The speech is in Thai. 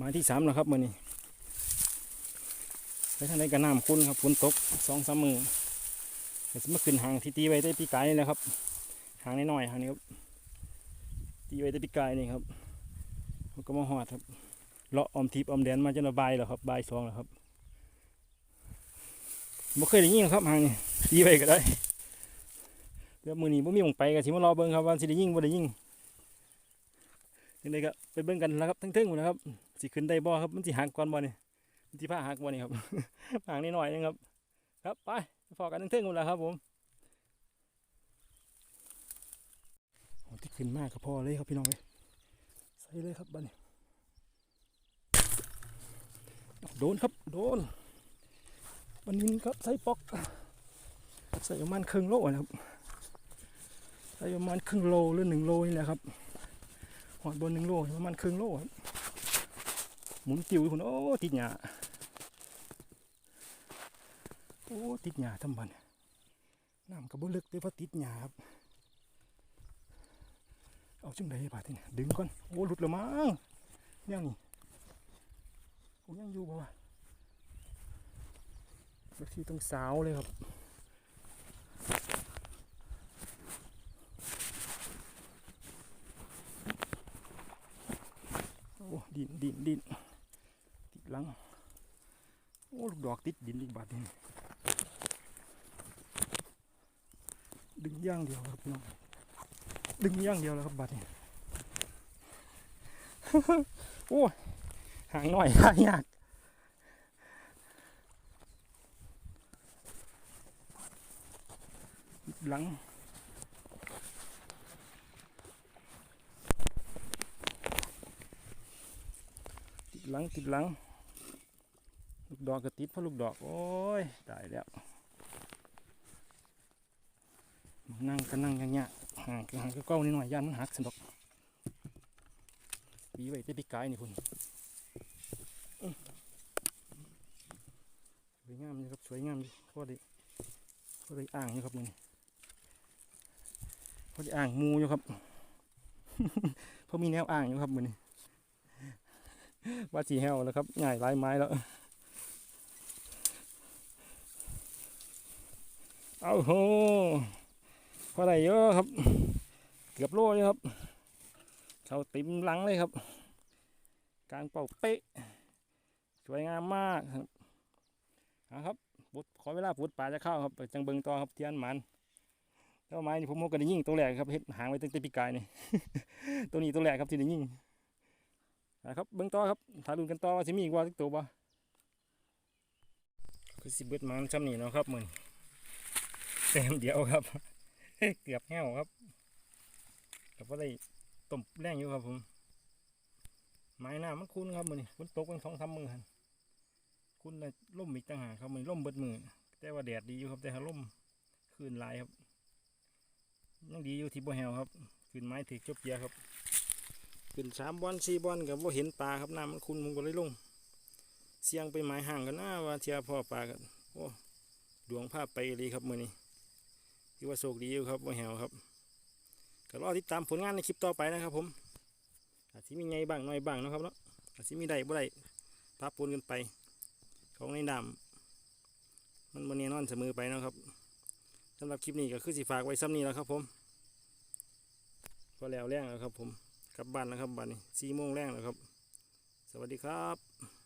มาที่สามแล้วครับมื่อนี้ไปทางใดก็น้ำคุ้นครับฝนตกสองสามมือเดี๋ยวจะมาขึ้นหางที่ตีไว้ได้ปีกายนี่แหละครับหางน้อยๆหางนี้ครับตีไว้ได้ปีกายนี่ครับมันก็มาหอดครับเลาะอมทิพย์อมแดนมาจนระบายแล้วครับบายสองแล้วครับบ่เคยได้ยิงครับหางนี่ตีไว้ก็ได้เดี๋ยวมือนี้บ่มีมองไปก็สิมารอเบิ่งครับว่าสิได้ยิงบ่ได้ยิงยังไงก็ไปเบิ่งกันแล้วครับทั้งๆหมดนะครับ สิขึ้นได้บ่ครับ มันสิหักก่อนบ่เนี่ยมันสิพาหักบ่เนี่ครับห่างนิดหน่อยนึงครับ ครับไปพอกันทั้งเทิงหมดแล้วครับผมที่ขึ้นมากก็พอเลยครับพี่น้องเลยใส่เลยครับบ้านนี้โดนครับโดนวันนี้ครับใส่ปอก ใส่ประมาณครึ่งโลนะครับใส่ประมาณครึ่งโลหรือหนึ่งโลนี่แหละครับหอดบนหนึ่งโลประมาณครึ่งโลครับ หมุนติวคุณโอ้ติดหยาโอ้ติดหยาทำบันน้ำกระบุลึกเลยเพราะติดหยาครับ เอาจังไดบาดทีนี่ดึงก่อนโอ้หลุดแล้วมั้งยังนี่โอ้ยังอยู่บ่วะบางทีต้องสาวเลยครับโอ้ดินดินดิน หลัง โอ้ ลูกดอกติดดินอีกบาดนี่ดึงย่างเดียวครับพี่น้อง ดึงย่างเดียวแล้วครับบาดนี่โอ้ยหางหน่อยหายากหลังติดหลังติดหลัง ลูกดอกก็ติดเพราะลูกดอก โอ้ย ตายแล้วนั่งก็นั่งอย่างเงี้ยห่างก็ห่างก็เก้านิดหน่อยย่านมันหักสนดอกปีไว้แต่ปีกายนี่คุณสวยงามเลยครับสวยงามดีพอดีพอดีอ่างอยู่ครับนี่พอดีอ่างมูอยู่ครับเพราะมีแนวอ่างอยู่ครับมือนี้ว่าสีแห้วแล้วครับง่ายลายไม้แล้ว เอาโหพอได้เยอะครับ เกือบโลเลยครับเขาติมหลังเลยครับ กลางเป่าเป๊ะ สวยงามมากครับเอาครับปุดขอเวลาปุดป่าจะเข้าครับจังเบิงต่อครับเทียนหมันแล้วไม้นี่ผมมก็ได้ยิ่งตัวแรกครับเฮ็ดหางไว้ตั้งแต่ปีกายนี่ตัวนี้ตัวแรกครับที่ได้ยิ่งนะครับเบื้งต่อครับถ้าดูปกันต่อว่าสิมีอีกว่าสักตัวบ่คือสิเบิดมันช้ำนี่เนาะครับมึง แต้มเดียวครับ เกือบแห้วครับแต่ว่าได้ต้มแรงอยู่ครับผม ไม้หน้ามันคุ้นครับมือนี่ฝนตกเป็นสองสามมือหันคุ้นเลยล่มอีกต่างหากครับมันล่มเบิดมือแต่ว่าแดดดีอยู่ครับแต่หาล่มคืนลายครับยังดีอยู่ที่บ่แหวครับคืนไม้ถือจบเกียร์ครับขึ้นสามบอนสี่บอนกับว่าเห็นปลาครับน้ำมันคุณผมก็เลยลง เสียงไปหมายห่างกันหนะว่าเทียพ่อปลากันโอ้ดวงภาพไปเลยครับมือนี้ ที่ว่าโชคดีอยู่ครับว่าแหวครับก็รอติดตามผลงานในคลิปต่อไปนะครับ ผมอาจจะมีไงบ้างน้อยบ้างนะครับเนาะอาจจะมีได้บ่ได้ทับปนกันไป ของในน้ำมันมันเนียนอนเสมอไปนะครับสำหรับคลิปนี้ก็คือสิฝากไว้ซ้ำนี้แล้วครับ ผมก็แล้วแรงแล้วครับ ผมกลับบ้านแล้วครับบ้านนี้สี่โมงแรงแล้วครับ สวัสดีครับ